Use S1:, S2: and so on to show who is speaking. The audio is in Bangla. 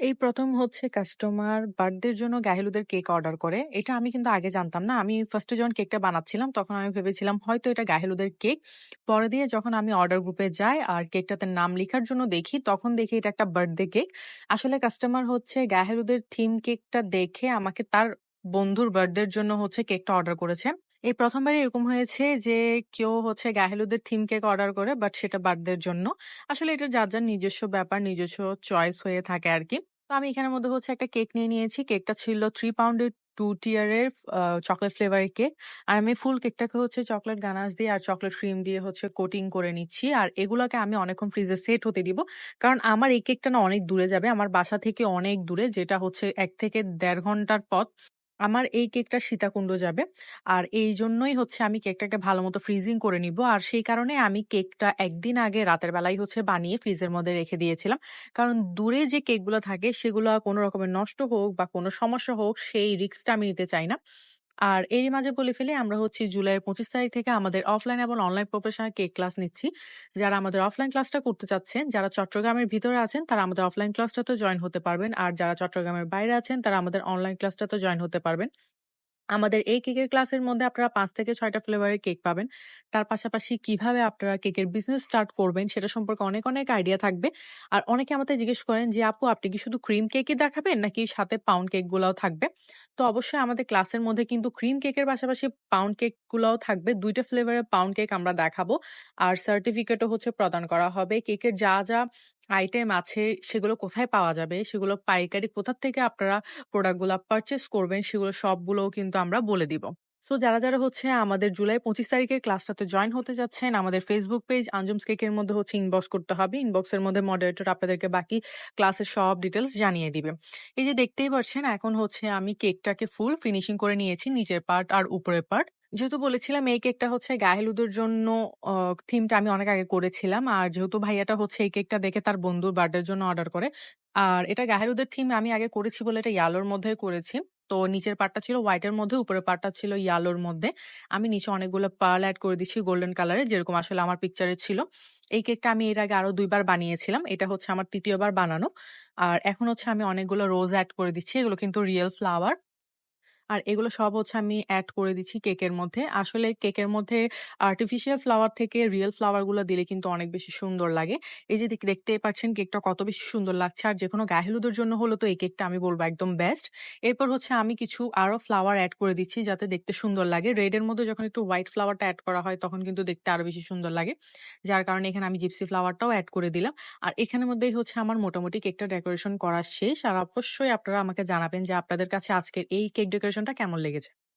S1: এই ১ম হচ্ছে কাস্টমার বার্থডের জন্য গাহেলুদের কেক অর্ডার করে। এটা আমি কিন্তু আগে জানতাম না। আমি ফার্স্ট যখন কেকটা বানাচ্ছিলাম তখন আমি ভেবেছিলাম হয়তো এটা গাহেলুদের কেক। পরে দিয়ে যখন আমি অর্ডার গ্রুপে যাই আর কেকটাতে নাম লিখার জন্য দেখি তখন দেখি এটা একটা বার্থডে কেক। আসলে কাস্টমার হচ্ছে গাহেলুদের থিম কেকটা দেখে আমাকে তার বন্ধুর বার্থডের জন্য হচ্ছে কেকটা অর্ডার করেছে। এই ১ম বারই এরকম হয়েছে যে কেউ হচ্ছে গাহেলুদের থিম কেক অর্ডার করে বাট সেটা বার্থডের জন্য। আসলে এটা যার, যার নিজস্ব ব্যাপার, নিজস্ব চয়েস হয়ে থাকে আরকি। তো আমি এখানের মধ্যে হচ্ছে একটা কেক নিয়ে নিয়েছি। কেকটা ছিল থ্রি পাউন্ডের টু টিয়ারের চকলেট ফ্লেভারের কেক। আর আমি ফুল কেকটাকে হচ্ছে চকলেট গানাশ দিয়ে আর চকলেট ক্রিম দিয়ে হচ্ছে কোটিং করে নিচ্ছি। আর এগুলোকে আমি অনেকক্ষণ ফ্রিজে সেট হতে দিব। কারণ আমার এই কেকটা না অনেক দূরে যাবে। আমার বাসা থেকে অনেক দূরে, যেটা হচ্ছে এক থেকে দেড় ঘণ্টার পথ। আমার এই কেকটা সীতাকুণ্ড যাবে। আর এই জন্যই হচ্ছে আমি কেকটাকে ভালো মতো ফ্রিজিং করে নিব। আর সেই কারণে আমি কেকটা একদিন আগে রাতের বেলায় হচ্ছে বানিয়ে ফ্রিজের মধ্যে রেখে দিয়েছিলাম। কারণ দূরে যে কেকগুলো থাকে সেগুলো কোনো রকমের নষ্ট হোক বা কোনো সমস্যা হোক, সেই রিস্কটা আমি নিতে চাই না। আর এরই মাঝে বলে ফেলে আমরা হচ্ছি জুলাইয়ের ২৫ তারিখ থেকে আমাদের অফলাইন এবং অনলাইন প্রফেশনাল কেক ক্লাস নিচ্ছি। যারা আমাদের অফলাইন ক্লাসটা করতে চাচ্ছেন, যারা চট্টগ্রামের ভিতরে আছেন তারা আমাদের অফলাইন ক্লাসটাতেও জয়েন হতে পারবেন। আর যারা চট্টগ্রামের বাইরে আছেন তারা আমাদের অনলাইন ক্লাসটাতেও জয়েন হতে পারবেন। আমাদের এই কেকের ক্লাসের মধ্যে আপনারা পাঁচ থেকে ছয়টা ফ্লেভারের কেক পাবেন। তার পাশাপাশি কীভাবে আপনারা কেকের বিজনেস স্টার্ট করবেন সেটা সম্পর্কে অনেক, অনেক আইডিয়া থাকবে। আর অনেকে আমাদের জিজ্ঞেস করেন যে, "আপু আপনি কি শুধু ক্রিম কেকই দেখাবেন নাকি সাথে পাউন্ড কেক গুলাও থাকবে?" তো অবশ্যই আমাদের ক্লাসের মধ্যে কিন্তু ক্রিম কেকের পাশাপাশি পাউন্ড কেক গুলাও থাকবে। দুইটা ফ্লেভারের পাউন্ড কেক আমরা দেখাবো। আর সার্টিফিকেটও হচ্ছে প্রদান করা হবে। কেকের যা, যা আইটেম আছে সেগুলো কোথায় পাওয়া যাবে, সেগুলো পাইকারি কোথা থেকে আপনারা প্রোডাক্টগুলো পারচেস করবেন সেগুলো সবগুলোও কিন্তু আমরা বলে দিব। সো যারা, যারা হচ্ছে আমাদের জুলাই ২৫ তারিখের ক্লাসটাতে জয়েন হতে যাচ্ছেন আমাদের ফেসবুক পেজ আঞ্জুমস কেকের মধ্যে হচ্ছে ইনবক্স করতে হবে। ইনবক্সের মধ্যে মডারেটর আপনাদেরকে বাকি ক্লাসের সব ডিটেলস জানিয়ে দিবে। এই যে দেখতেই পাচ্ছেন এখন হচ্ছে আমি কেকটাকে ফুল ফিনিশিং করে নিয়েছি নিচের পার্ট আর উপরের পার্ট। যেহেতু বলেছিলাম এই কেকটা হচ্ছে গায়ে-হলুদের জন্য থিমটা আমি অনেক আগে করেছিলাম। আর যেহেতু ভাইয়াটা হচ্ছে এই কেকটা দেখে তার বন্ধুর বার্থডের জন্য অর্ডার করে। আর এটা গায়ে-হলুদের থিম আমি আগে করেছি বলে এটা ইয়েলোর মধ্যে করেছি। তো নিচের পার্টটা ছিল হোয়াইটের মধ্যে, উপরের পার্টটা ছিল ইয়েলোর মধ্যে। আমি নিচে অনেকগুলো পার্ল এড করে দিচ্ছি গোল্ডেন কালারের যেরকম আসলে আমার পিকচারে ছিল। এই কেকটা আমি এর আগে আরও ২ বার বানিয়েছিলাম। এটা হচ্ছে আমার ৩য় বার বানানো। আর এখন হচ্ছে আমি অনেকগুলো রোজ এড করে দিচ্ছি। এগুলো কিন্তু রিয়াল ফ্লাওয়ার। আর এগুলো সব হচ্ছে আমি অ্যাড করে দিচ্ছি কেকের মধ্যে। আসলে কেকের মধ্যে আর্টিফিশিয়াল ফ্লাওয়ার থেকে রিয়েল ফ্লাওয়ারগুলো দিলে কিন্তু অনেক বেশি সুন্দর লাগে। এই যে দেখ, দেখতেই পাচ্ছেন কেকটা কত বেশি সুন্দর লাগছে। আর যেকোনো গায়ে-হলুদের জন্য হলেও তো এই কেকটা আমি বলব একদম বেস্ট। এরপর হচ্ছে আমি কিছু আরও ফ্লাওয়ার এড করে দিচ্ছি যাতে দেখতে সুন্দর লাগে। রেড এর মধ্যে যখন একটু হোয়াইট ফ্লাওয়ারটা এড করা হয় তখন কিন্তু দেখতে আরও বেশি সুন্দর লাগে। যার কারণে এখানে আমি জিপসি ফ্লাওয়ারটাও এড করে দিলাম। আর এখানের মধ্যেই হচ্ছে আমার মোটামুটি কেকটা ডেকোরেশন করা শেষ। আর অবশ্যই আপনারা আমাকে জানাবেন যে আপনাদের কাছে আজকের এই কেক ডেকোরেশনটা কেমন লেগেছে?